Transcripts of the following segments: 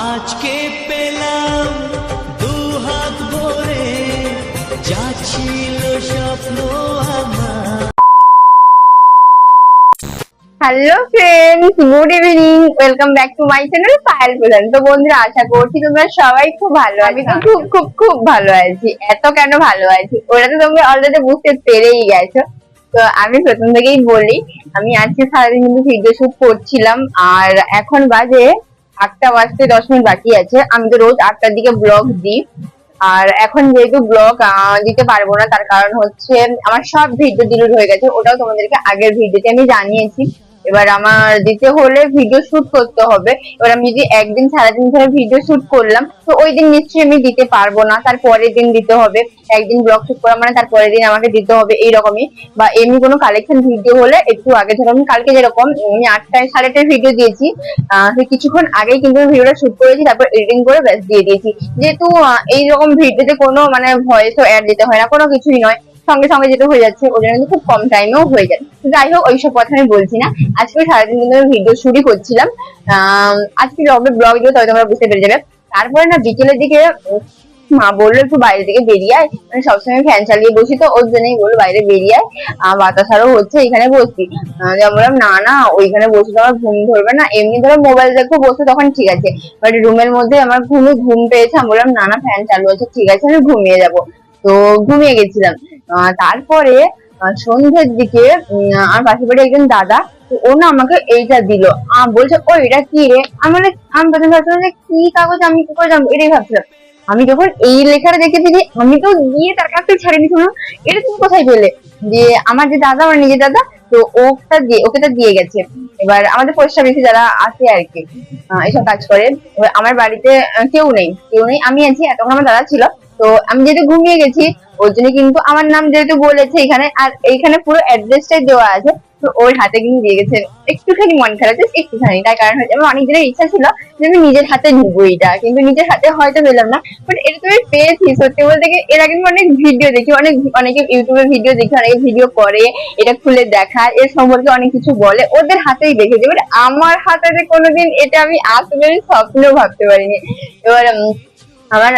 আজকে পেলাম দু হাত ভরে যা ছিল স্বপ্ন আমার। Hello friends good evening welcome back to my channel Payel Pradhan তো বন্ধুরা আশা করছি তোমরা সবাই খুব ভালো আমি তো খুব খুব খুব ভালো আছি। এত কেন ভালো আছি? ওটা তো তোমরা অলরেডি বুঝতে পেরেই গেছো। তো আমি প্রথম থেকেই বলি আমি আজকে সারাদিন কিন্তু ভিডিও শুট করছিলাম। আর এখন বাজে আটটা বাজতে দশ মিনিট বাকি আছে। আমি তো রোজ আটটার দিকে ব্লগ দিই। আর এখন যেহেতু ব্লগ দিতে পারব না, তার কারণ হচ্ছে আমার সব ভিডিও ডিলিট হয়ে গেছে। ওটাও তোমাদেরকে আগের ভিডিওতে আমি জানিয়েছি। এবার আমার দিতে হলে ভিডিও শুট করতে হবে। এবার আমি যদি একদিন, সারাদিন ধরে ভিডিও শুট করলাম, তো ওই দিন নিশ্চয়ই আমি দিতে পারব না। তার পরের দিন দিতে হবে। একদিন ব্লগ শুট করা মানে তার পরের দিন আমাকে দিতে হবে এইরকমই। বা এমনি কোনো কালেকশন ভিডিও হলে একটু আগে ধরো আমি কালকে যেরকম, আমি আটটায়, সাড়ে আটটায় ভিডিও দিয়েছি। তো কিছুক্ষণ আগেই কিন্তু ভিডিওটা শুট করেছি, তারপর এডিটিং করে ব্যাস দিয়ে দিয়েছি। যেহেতু এইরকম ভিডিওতে কোনো মানে ভয়েসও অ্যাড দিতে হয় না, কোনো কিছুই নয়। সঙ্গে সঙ্গে যেটা হয়ে যাচ্ছে ওই জন্য খুব কম টাইমেও হয়ে যায় যাই হোক ওইসব কথা আমি বলছি না। আজকে সারাদিন কিন্তু আমি ভিডিও শুটই করছিলাম। আজকে যবে ব্লগ দিও তবে তোমরা বুঝতে পেরে যাবে। তারপরে না, বিকেলের দিকে মা বলল একটু বাইরে থেকে বেরিয়ে আয়। মানে সবসময় ফ্যান চালিয়ে বসি তো, ওর জন্যই বলল বাইরে বেরিয়ে আয়। বাতাস আরও হচ্ছে, এখানে বসছি দিয়ে আমি বললাম, না না, ওইখানে বসে তো আমার ঘুম ধরবে না। এমনি ধরো মোবাইল দেখব বসে তখন ঠিক আছে। বাট রুমের মধ্যে আমার ঘুমে ঘুম পেয়েছে। আমি বললাম, না না ফ্যান চালু আছে, ঠিক আছে, আমি ঘুমিয়ে যাব। তো ঘুমিয়ে গেছিলাম। তারপরে সন্ধ্যের দিকে আমার পাশের বাড়ি একজন দাদা ও না আমাকে এইটা দিল। বলছে ও এটা কি রে? আমি বলে আমি ভাবছিলাম যে কি কাগজ? আমি কি করে জানব? এটাই ভাবছিলাম। আমি যখন এই লেখাটা দেখেছি যে আমি তো গিয়ে তার কাছ থেকে ছাড়িয়ে নিয়েছিলাম এটা তুমি কোথায় পেলে? যে আমার যে দাদা আমার নিজের দাদা তো ওটা দিয়ে ওকে তো দিয়ে গেছে। এবার আমাদের পোস্ট অফিসে যারা আছে আর কি আহ, এইসব কাজ করে আমার বাড়িতে কেউ নেই কেউ নেই। আমি আছি এতক্ষণ আমার দাদা ছিল। তো আমি যেহেতু ঘুমিয়ে গেছি ওর জন্য কিন্তু আমার নাম যেহেতু বলেছে এখানে, আর এইখানে পুরো অ্যাড্রেসটাই দেওয়া আছে, তো ওর হাতে কিন্তু দিয়ে গেছে। একটুখানি মন খারাপ একটুখানি। তার কারণ হচ্ছে আমার অনেক দিনের ইচ্ছা ছিল যে আমি নিজের হাতে নিবো এটা, কিন্তু নিজের হাতে হয়তো পেলাম না। বাট এটা তুমি পেয়েছি, সত্যি বলতে কি এর আগে অনেক ভিডিও দেখি, অনেক, অনেকে ইউটিউবে ভিডিও দেখি অনেকে ভিডিও করে, এটা খুলে দেখা এর সম্পর্কে অনেক কিছু বলে, ওদের হাতেই দেখেছি। বাট আমার হাতে যে কোনোদিন এটা আমি আসলে স্বপ্নেও ভাবতে পারিনি। এবার আমার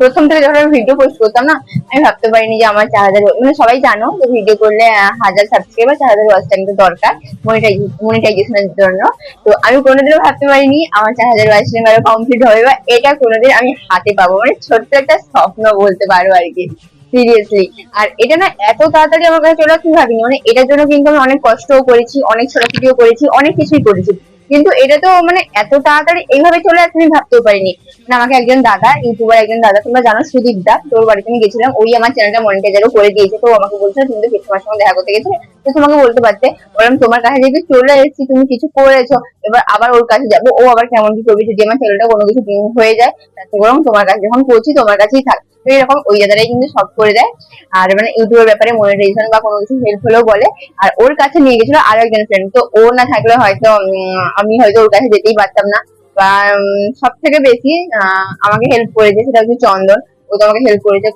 প্রথম থেকে যখন আমি ভিডিও পোস্ট করতাম না, আমি ভাবতে পারিনি যে আমার চার হাজার মানে সবাই জানো যে ভিডিও করলে হাজার সাবস্ক্রাইবার চার হাজার ওয়াচ টাইম তো দরকার মনিটাইজেশনের জন্য। তো আমি কোনোদিনও ভাবতে পারিনি আমার চার হাজার ওয়াচ টাইম আরও কমপ্লিট হবে বা এটা কোনোদিন আমি হাতে পাবো। মানে ছোট্ট একটা স্বপ্ন বলতে পারো আর কি সিরিয়াসলি আর এটা না এত তাড়াতাড়ি আমার কাছে চলে আসতে ভাবিনি। মানে এটার জন্য কিন্তু আমি অনেক কষ্টও করেছি, অনেক ছোটাছুটিও করেছি, অনেক কিছুই করেছি। কিন্তু এটা তো মানে এত তাড়াতাড়ি এইভাবে চলে আসবে আমি ভাবতেও পারিনি। না, আমাকে একজন দাদা, ইউটিউবার একজন দাদা, তোমরা জানো সুদীপ দা, তোর বাড়িতে আমি গেছিলাম, ওই আমার চ্যানেলটা মনিটাইজারও করে দিয়েছে, তো আমাকে বলছিল, তুমি তো তোমার সঙ্গে দেখা করতে গেছিলে? তো তোমাকে বলতে পারতে, বললাম, তোমার কাছে যেহেতু চলে এসেছি, তুমি কিছু করেছ, এবার আবার ওর কাছে যাব। ও আবার কেমন কি করবে, যদি আমার চ্যানেলটা কোনো কিছু হয়ে যায় তার বরং তোমার কাছে, যখন পৌঁছি তোমার কাছেই থাক। এরকম ওই দাদারাই কিন্তু সব করে দেয়। আর মানে ইউটিউবের ব্যাপারে মনিটাইজেশন বা কোনো কিছু হেল্প হলেও বলে। আর ওর কাছে নিয়ে গেছিল আরও একজন ফ্রেন্ড তো ও না থাকলে হয়তো আমি হয়তো ওর কাছে যেতেই পারতাম না। বা সব থেকে বেশি আমাকে হেল্প করেছে সেটা হচ্ছে চন্দন। ও তো আমাকে হেল্প করেছে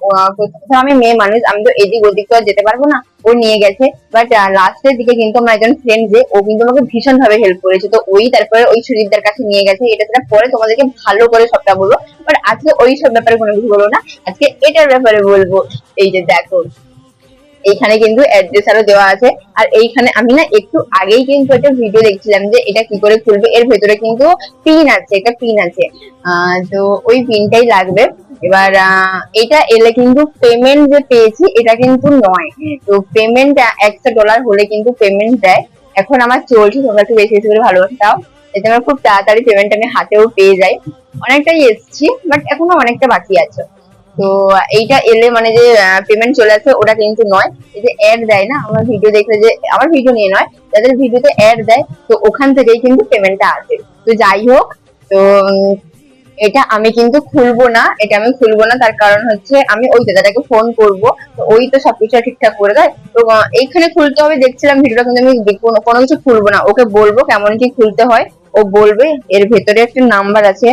আমি মেয়ে মানুষ, আমি তো এদিক ওদিক তো যেতে পারব না। ও নিয়ে গেছে বাট লাস্টের দিকে কিন্তু আমার একজন ফ্রেন্ড যে, ও কিন্তু আমাকে ভীষণ ভাবে হেল্প করেছে। তো ওই তারপরে ওই সুদীপদার কাছে নিয়ে গেছে, এটা সেটা পরে তোমাদেরকে ভালো করে সবটা বলব। বাট আজকে ওই সব ব্যাপারে কোনো কিছু বলব না। আজকে এটার ব্যাপারে বলব, এই যে দেখো, এইখানে কিন্তু অ্যাড্রেস আরও দেওয়া আছে। আর এইখানে আমি না একটু আগেই কিন্তু একটা ভিডিও দেখছিলাম যে, এটা কি করে খুলবে? এর ভেতরে কিন্তু পিন আছে, একটা পিন আছে। তো ওই পিনটাই লাগবে। এবার এটা এলে কিন্তু পেমেন্ট যে পেয়েছি, এটা কিন্তু নয়। তো পেমেন্ট একশো ডলার হলে কিন্তু পেমেন্ট দেয়। এখন আমার চলছে, তোমরা একটু বেশি বেশি করে দাও। এতে আমার খুব তাড়াতাড়ি পেমেন্ট আমি হাতেও পেয়ে যাই। অনেকটাই এসছি বাট এখনও অনেকটা বাকি আছে। তো, এইটা এলে মানে যে পেমেন্ট চলে আসে, ওটা কিন্তু নয়। এই যে অ্যাড দেয় না, আমার ভিডিও দেখলে যে, আমার ভিডিও নিয়ে নয়, যাদের ভিডিওতে অ্যাড দেয়, তো ওখান থেকেই কিন্তু পেমেন্টটা আসে। তো যাই হোক, তো এটা আমি কিন্তু খুলবো না, এটা আমি খুলবো না, তার কারণ হচ্ছে আমি ওই দাদাটাকে ফোন করব। ওই তো সবকিছু ঠিকঠাক করে দেয়। তো এইখানে খুলতে হবে, দেখছিলাম ভিডিওটা কিন্তু আমি কোনো কিছু খুলবো না। ওকে বলব কেমন কি খুলতে হয়, ও বলবে। এর ভেতরে একটা নাম্বার আছে।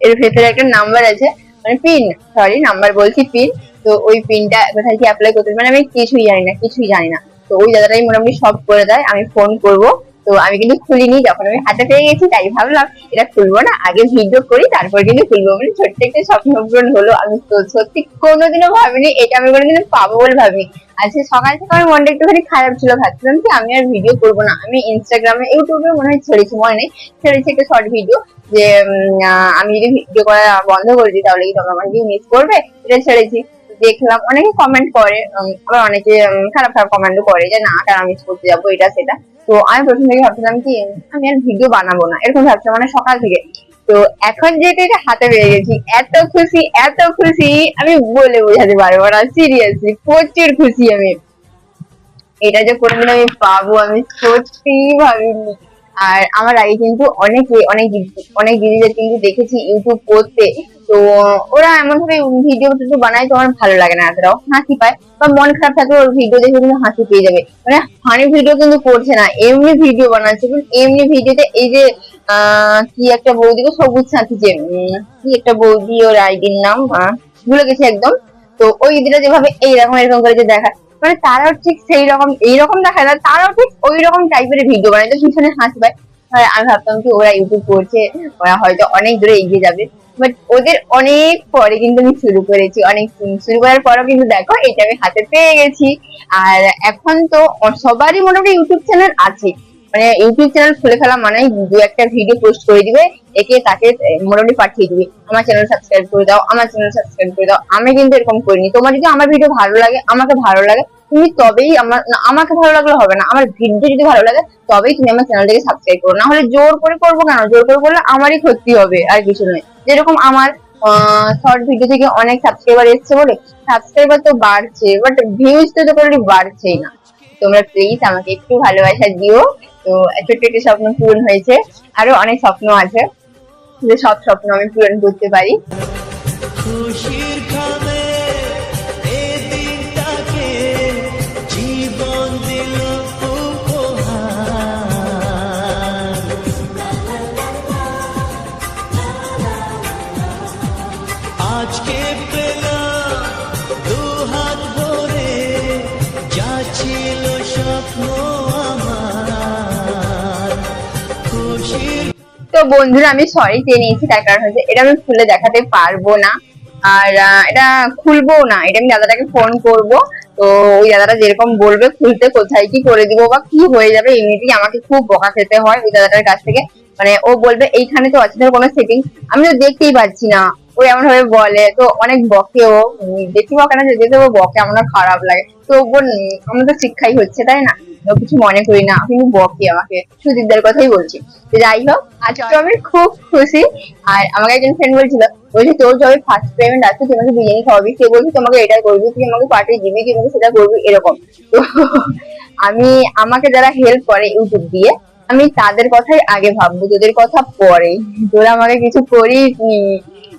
এর ভেতরে একটা নাম্বার আছে মানে পিন সরি নাম্বার বলছি পিন তো ওই পিনটা কোথায় কি অ্যাপ্লাই করতে মানে আমি কিছুই জানি না, কিছুই জানি না। তো ওই দাদাটাই মোটামুটি সব করে দেয়, আমি ফোন করব। তো আমি কিন্তু খুলিনি, যখন আমি হাতে পেয়ে গেছি তাই ভাবলাম এটা খুলবো না, আগে ভিডিও করি, তারপর কিন্তু খুলবো। মানে ছোট্ট একটা স্বপ্ন পূরণ হলো। আমি তো সত্যি কোনোদিনও ভাবিনি, এটা আমি কোনোদিনও পাবো বলে ভাবিনি। আজকে সকাল থেকে আমার মনটা একটুখানি খারাপ ছিল, ভাবছিলাম কি আমি আর ভিডিও করব না। আমি ইনস্টাগ্রামে ইউটিউবে মনে হয় ছেড়েছি, মনে নেই। ছেড়েছি একটা শর্ট ভিডিও যে আমি যদি ভিডিও করা বন্ধ করে দিই তাহলে কি তোমরা আমাকে মিস করবে? এটা ছেড়েছি। দেখলাম, অনেকে কমেন্ট করে আবার অনেকে খারাপ খারাপ কমেন্টও করে যে, না তারা মিস করতে যাব? এটা, সেটা। তো আমি প্রথম থেকে ভাবছিলাম কি, আমি আর ভিডিও বানাবো না। এরকম ভাবছিলাম মানে সকাল থেকে। তো এখন যেহেতু এটা হাতে পেয়ে গেছি, এত খুশি এত খুশি, আমি বলে বোঝাতে পারব না। সিরিয়াসলি প্রচুর খুশি আমি। এটা যে কোনোদিন আমি পাবো, আমি সত্যি ভাবিনি। আর আমার আগে কিন্তু অনেকে, অনেক অনেক দিদিদের কিন্তু দেখেছি ইউটিউব করতে। তো ওরা এমন ভাবে ভিডিও টিডিও বানায় তো আমার ভালো লাগে না, এতটাও হাসি পায়। বা মন খারাপ থাকে ওর ভিডিও দেখে কিন্তু হাসি পেয়ে যাবে। মানে ফানি ভিডিও কিন্তু করছে না, এমনি ভিডিও বানাচ্ছে। এমনি ভিডিওতে এই যে কি একটা বৌদিকে সবুজ সাথী যে কি একটা বৌদি, ওর আইডির নাম ভুলে গেছে একদম। তো ওই দিদিরা যেভাবে এইরকম এরকম করে যে দেখায় মানে তারাও ঠিক সেই রকম এইরকম দেখায় না, তারাও ঠিক ওই রকম টাইপের ভিডিও বানায়। তো পিছনে হাসি পায়। আমি ভাবতাম কি ওরা ইউটিউব করছে, ওরা হয়তো অনেক দূরে এগিয়ে যাবে। বাট ওদের অনেক পরে কিন্তু আমি শুরু করেছি, অনেক শুরু করার পরও কিন্তু দেখো, এটা আমি হাতে পেয়ে গেছি। আর এখন তো সবারই মোটামুটি ইউটিউব চ্যানেল আছে। মানে ইউটিউব চ্যানেল খুলে ফেলা মানে দু একটা ভিডিও পোস্ট করে দিবে, একে তাকে মোটামুটি পাঠিয়ে দিবে। আমার চ্যানেল সাবস্ক্রাইব করে দাও, আমার চ্যানেল সাবস্ক্রাইব করে দাও। আমি কিন্তু এরকম করিনি। তোমার যদি আমার ভিডিও ভালো লাগে, আমাকে ভালো লাগে, তুমি তবেই আমার আমাকে ভালো লাগলে হবে না। আমার ভিডিও যদি ভালো লাগে, তবেই তুমি আমার চ্যানেলটাকে সাবস্ক্রাইব করো। না হলে জোর করে করব কেন? জোর করে করলে আমারই ক্ষতি হবে, আর কিছু নয়। যেরকম আমার শর্ট ভিডিও থেকে অনেক সাবস্ক্রাইবার এসছে বলে সাবস্ক্রাইবার তো বাড়ছে বাট ভিউজ তো তো কোনো বাড়ছেই না। তোমরা প্লিজ আমাকে একটু ভালোবাসা দিও। তো ছোট্ট একটি স্বপ্ন পূরণ হয়েছে। আরও অনেক স্বপ্ন আছে। যে সব স্বপ্ন আমি পূরণ করতে পারি। খুশির বন্ধুরা আমি সরি চেয়ে নিয়েছি, তার কারণ হচ্ছে এটা আমি খুলে দেখাতে পারব না। আর এটা খুলবো না, এটা আমি দাদাটাকে ফোন করব। তো ওই দাদাটা যেরকম বলবে, খুলতে কোথায় কি করে দিব বা কি হয়ে যাবে এমনিতেই আমাকে খুব বকা খেতে হয় ওই দাদাটার কাছ থেকে। মানে ও বলবে, এইখানে তো আছে ধর কোনো সেটিং আমি তো দেখতেই পাচ্ছি না। ও এমন ভাবে বলে তো অনেক বকে ও বেশি বকে না যদি ও বকে আমার খারাপ লাগে। তো বোন আমার তো শিক্ষাই হচ্ছে তাই না? কিছু মনে করি না কিন্তু বকে আমাকে। সুদীপদার কথাই বলছি। তো যাই হোক আজকে আমি খুব খুশি। আর আমাকে একজন ফ্রেন্ড বলছিল বলছি তোর যবে ফার্স্ট পেমেন্ট আছে তুই আমাকে বিরিয়ানি খাওয়াবি। সে বলছি তোমাকে এটা করবি তুই আমাকে পাঠিয়ে দিবি তুই আমাকে সেটা করবি এরকম। তো আমি আমাকে যারা হেল্প করে ইউটিউব দিয়ে আমি তাদের কথাই আগে ভাববো তোদের কথা পরে তোরা আমাকে কিছু করিস নি।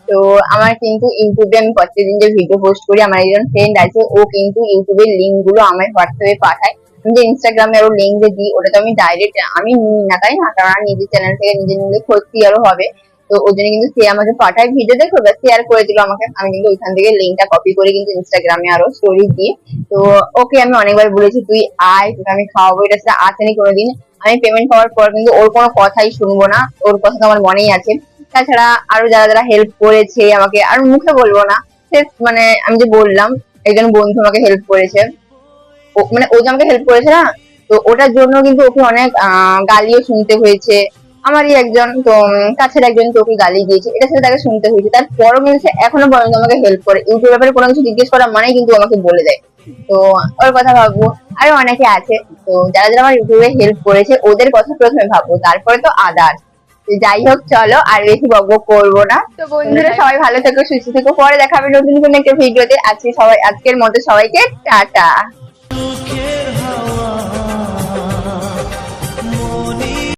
তো আমার কিন্তু ইউটিউবে আমি প্রত্যেকদিন যে ভিডিও পোস্ট করি, আমার একজন ফ্রেন্ড আছে, ও কিন্তু ইউটিউবের লিঙ্কগুলো আমার হোয়াটসঅ্যাপে পাঠায়। যে ইনস্টাগ্রামে আরও লিঙ্ক যে দিই ওটা তো আমি ডাইরেক্ট আমি নিই না, তাই না? কারণ নিজের চ্যানেল থেকে নিজে নিলে ক্ষতি আরও হবে। তো ওই জন্য কিন্তু সে আমাকে পাঠায় ভিডিও দেখো বা শেয়ার করে দিল আমাকে। আমি কিন্তু ওইখান থেকে লিঙ্কটা কপি করে কিন্তু ইনস্টাগ্রামে আরও স্টোরি দিই তো ওকে আমি অনেকবার বলেছি, তুই আয়, তোকে আমি খাওয়াবো, এটা সেটা আসেনি কোনোদিন। আমি পেমেন্ট পাওয়ার পর কিন্তু ওর কোনো কথাই শুনব না, ওর কথা তো আমার মনেই আছে। তাছাড়া আরও যারা যারা হেল্প করেছে আমাকে, আর মুখে বলব না মানে আমি যে বললাম, একজন বন্ধু আমাকে হেল্প করেছে। মানে ও যে আমাকে হেল্প করেছে না, তো ওটার জন্য কিন্তু ওকে অনেক গালিও শুনতে হয়েছে। আমারই একজন, তো কাছের একজন তো ওকে গালি দিয়েছে। এটা সেটা তাকে শুনতে হয়েছে। তারপরও কিন্তু সে এখনও পর্যন্ত আমাকে হেল্প করে। ইউটিউব ব্যাপারে কোনো কিছু জিজ্ঞেস করা মানেই কিন্তু আমাকে বলে দেয়। তো, ওর কথা ভাববো। আরও অনেকে আছে, তো যারা যারা আমার ইউটিউবে হেল্প করেছে, ওদের কথা প্রথমে ভাববো। তারপরে তো আদার যাই হোক চলো আর বেশি বক করব না। তো বন্ধুরা সবাই ভালো থেকো সুস্থ থেকো। পরে দেখাবে নতুন নতুন কোনো একটা ভিডিওতে। আজকে সবাই আজকের মতো সবাইকে টাটা।